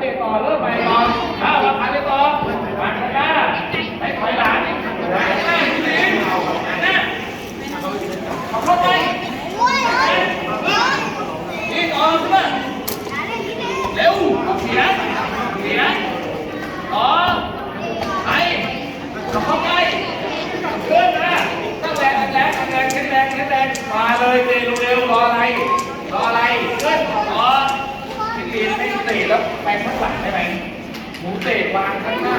เตะต่อเริ่มใหม่ก่อนอ้าววางขาเตะต่อวางขาหน้าไปถอยหลังวางหน้าดีๆหน้าเอาเข้าไปนี่ต่อใช่ไหมเร็วเอาเสียงเสียต่อไปเอาเข้าไปขึ้นนะตั้งแรงแรงแรงแข็งแรงแข็งแรงมาเลยเตะเร็วรออะไรรออะไรขึ้นต่อ ที่ตีไม่เตะแล้วไปข้างหลังได้ไหม หมูเ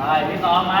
ตายพี่ซ้อมนะ